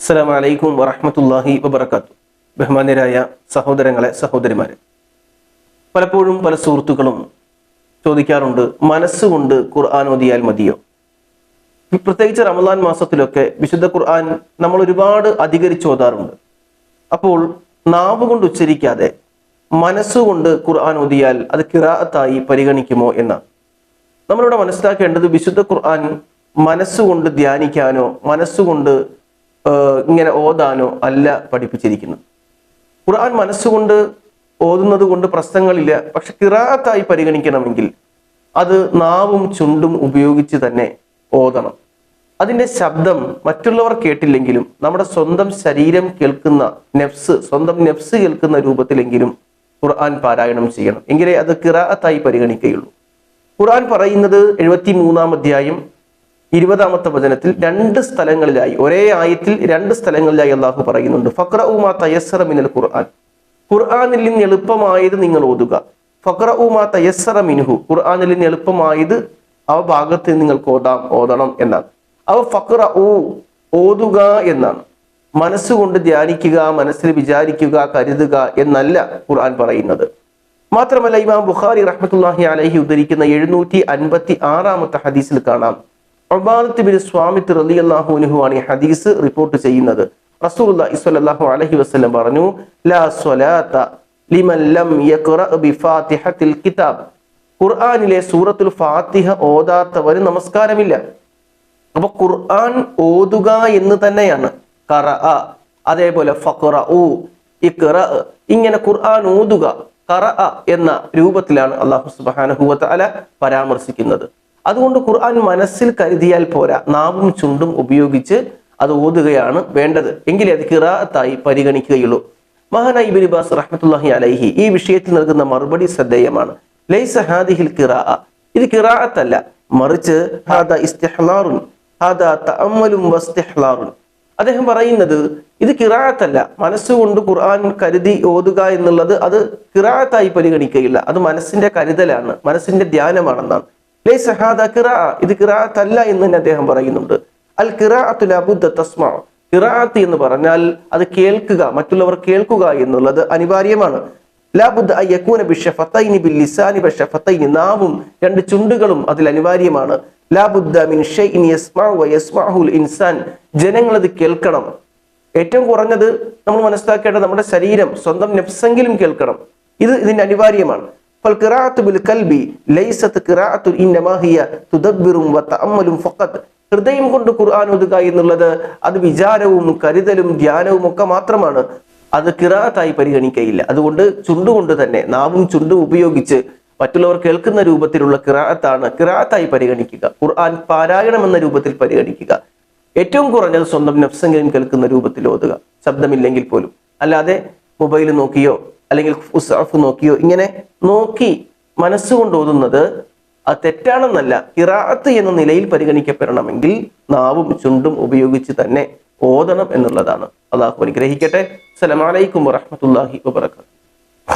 അസ്സലാമു അലൈക്കും വറഹ്മത്തുള്ളാഹി വബർക്കാത്തു ബഹുമാന്യരായ സഹോദരങ്ങളെ സഹോദരിമാരെ. പലപ്പോഴും പല സുഹൃത്തുക്കളും ചോദിക്കാറുണ്ട് മനസ്സുകൊണ്ട് ഖുർആൻ ഓതിയാൽ മതിയോ? പ്രത്യേകിച്ച് റമദാൻ മാസത്തിലൊക്കെ വിശുദ്ധ ഖുർആൻ നമ്മൾ ഒരുപാട് അധികരിച്ച് ഓതാറുണ്ട്. അപ്പോൾ നാവ് കൊണ്ട് ഉച്ചരിക്കാതെ മനസ്സുകൊണ്ട് ഖുർആൻ ഓതിയാൽ അത് കിറാഅത്തായി പരിഗണിക്കുമോ എന്നാണ്. നമ്മളിവിടെ മനസ്സിലാക്കേണ്ടത് വിശുദ്ധ ഖുർആൻ മനസ്സുകൊണ്ട് ധ്യാനിക്കാനോ മനസ്സുകൊണ്ട് ഇങ്ങനെ ഓതാനോ അല്ല പഠിപ്പിച്ചിരിക്കുന്നത് ഖുർആൻ മനസ്സുകൊണ്ട് ഓതുന്നത് കൊണ്ട് പ്രശ്നങ്ങളില്ല. പക്ഷെ കിറാത്തായി പരിഗണിക്കണമെങ്കിൽ അത് നാവും ചുണ്ടും ഉപയോഗിച്ച് തന്നെ ഓതണം. അതിന്റെ ശബ്ദം മറ്റുള്ളവർ കേട്ടില്ലെങ്കിലും നമ്മുടെ സ്വന്തം ശരീരം കേൾക്കുന്ന നെഫ്സ് സ്വന്തം നെഫ്സ് കേൾക്കുന്ന രൂപത്തിലെങ്കിലും ഖുർആൻ പാരായണം ചെയ്യണം. എങ്കിലേ അത് കിറാത്തായി പരിഗണിക്കുകയുള്ളൂ. ഖുർആൻ പറയുന്നത് എഴുപത്തി മൂന്നാം അധ്യായം ഇരുപതാമത്തെ വചനത്തിൽ രണ്ട് സ്ഥലങ്ങളിലായി ഒരേ ആയത്തിൽ രണ്ട് സ്ഥലങ്ങളിലായി അള്ളാഹു പറയുന്നുണ്ട്. ഫക്ര ഉമാ തയസ്സറ മിനൽ ഖുർആൻ. ഖുർആാനിൽ നിന്ന് എളുപ്പമായത് നിങ്ങൾ ഓതുക. ഫക്ര ഉമാ തയസ്സറ മിനുഹു ഖുർആാനിൽ നിന്ന് എളുപ്പമായത് ആ ഭാഗത്ത് നിങ്ങൾക്ക് ഓതാം ഓതണം എന്നാണ്. അവ ഫക്ര ഊ ഓതുക എന്നാണ്. മനസ്സുകൊണ്ട് ധ്യാനിക്കുക മനസ്സിൽ വിചാരിക്കുക കരുതുക എന്നല്ല ഖുർആൻ പറയുന്നത്. മാത്രമല്ല ഇമാം ബുഖാരി റഹ്മത്തുല്ലാഹി അലഹി ഉദ്ധരിക്കുന്ന എഴുന്നൂറ്റി അൻപത്തി ആറാമത്തെ ഹദീസിൽ കാണാം. ഒബാദത്ത് ബിൻ സ്വാമിത്ത് അൻഹു ആണ് ഈ ഹദീസ് റിപ്പോർട്ട് ചെയ്യുന്നത്. റസൂലുള്ളാഹി സ്വല്ലല്ലാഹു അലൈഹി വസല്ലം പറഞ്ഞു ലാ സ്വലാത്ത ലിമൻ ലം യഖറ ബിഫാത്തിഹത്തിൽ കിതാബ്. ഖുർആനിലെ സൂറത്തുൽ ഫാത്തിഹ ഓതാത്തവന് നമസ്കാരമില്ല. അപ്പൊ ഖുർആൻ ഓതുക എന്ന് തന്നെയാണ്. കറ അതേപോലെ ഫഖറ ഉ ഇഖറ ഇങ്ങനെ ഖുർആൻ ഓതുക കറ എന്ന രൂപത്തിലാണ് അള്ളാഹു സുബ്ഹാനഹു വതആല പരാമർശിക്കുന്നത്. അതുകൊണ്ട് ഖുർആൻ മനസ്സിൽ കരുതിയാൽ പോരാ. നാവും ചുണ്ടും ഉപയോഗിച്ച് അത് ഓതുകയാണ് വേണ്ടത്. എങ്കിലേ അത് കിറാത്തായി പരിഗണിക്കുകയുള്ളൂ. മഹാനായി ഇബ്നു ബാസ് റഹ്മത്തുള്ളാഹി അലൈഹി ഈ വിഷയത്തിൽ നൽകുന്ന മറുപടി ശ്രദ്ധേയമാണ്. ലൈസ ഹാദിഹിൽ കിറാ ഇത് ഖിറാഅത്തല്ല മറിച്ച് ഇസ്തിഹ്ലാറുൻ തഅമ്മലും അദ്ദേഹം പറയുന്നത് ഇത് കിറാഅത്തല്ല. മനസ്സുകൊണ്ട് ഖുർആൻ കരുതി ഓതുക എന്നുള്ളത് അത് കിറാഅത്തായി പരിഗണിക്കുകയില്ല അത് മനസ്സിന്റെ കരുതലാണ്. മനസ്സിന്റെ ധ്യാനമാണെന്നാണ്. ഇത് കിറാത്തല്ല എന്ന് തന്നെ അദ്ദേഹം പറയുന്നുണ്ട്. അൽ ഖിറാഅത്തു ലബുദ്ദ തസ്മഅ ഖിറാഅത്ത് എന്ന് പറഞ്ഞാൽ അത് കേൾക്കുക മറ്റുള്ളവർ കേൾക്കുക എന്നുള്ളത് അനിവാര്യമാണ്. യകൂന ബിൽ നാവും. രണ്ട് ചുണ്ടുകളും അതിൽ അനിവാര്യമാണ്. ലാബുദ്ദ മിൻ ഷൈഇൻ അത് കേൾക്കണം. ഏറ്റവും കുറഞ്ഞത് നമ്മൾ മനസ്സിലാക്കേണ്ടത് നമ്മുടെ ശരീരം സ്വന്തം നെഫ്സെങ്കിലും കേൾക്കണം. ഇത് ഇതിന്റെ അനിവാര്യമാണ്. ഹൃദയം കൊണ്ട് ഖുർആൻ ഓതുക എന്നുള്ളത് അത് വിചാരവും കരുതലും ധ്യാനവും ഒക്കെ മാത്രമാണ്. അത് കിറാത്തായി പരിഗണിക്കയില്ല. അതുകൊണ്ട് ചുണ്ടുകൊണ്ട് തന്നെ നാവും ചുണ്ടും ഉപയോഗിച്ച് മറ്റുള്ളവർ കേൾക്കുന്ന രൂപത്തിലുള്ള കിറാത്താണ് കിറാത്തായി പരിഗണിക്കുക. ഖുർആൻ പാരായണം എന്ന രൂപത്തിൽ പരിഗണിക്കുക. ഏറ്റവും കുറഞ്ഞത് സ്വന്തം നഫ്സെങ്കിലും കേൾക്കുന്ന രൂപത്തിൽ ഓതുക. ശബ്ദമില്ലെങ്കിൽ പോലും. അല്ലാതെ മൊബൈൽ നോക്കിയോ അല്ലെങ്കിൽ ഉസാഫ് നോക്കിയോ ഇങ്ങനെ നോക്കി മനസ്സുകൊണ്ട് ഓതുന്നത് അത് തെറ്റാണെന്നല്ല. കിറാത്ത് എന്ന നിലയിൽ പരിഗണിക്കപ്പെടണമെങ്കിൽ നാവും ചുണ്ടും ഉപയോഗിച്ച് തന്നെ ഓതണം എന്നുള്ളതാണ്. അള്ളാഹു അനുഗ്രഹിക്കട്ടെ. അസ്സലാമലൈക്കും വറഹമത്തല്ലാഹി വബർക്കാത്തു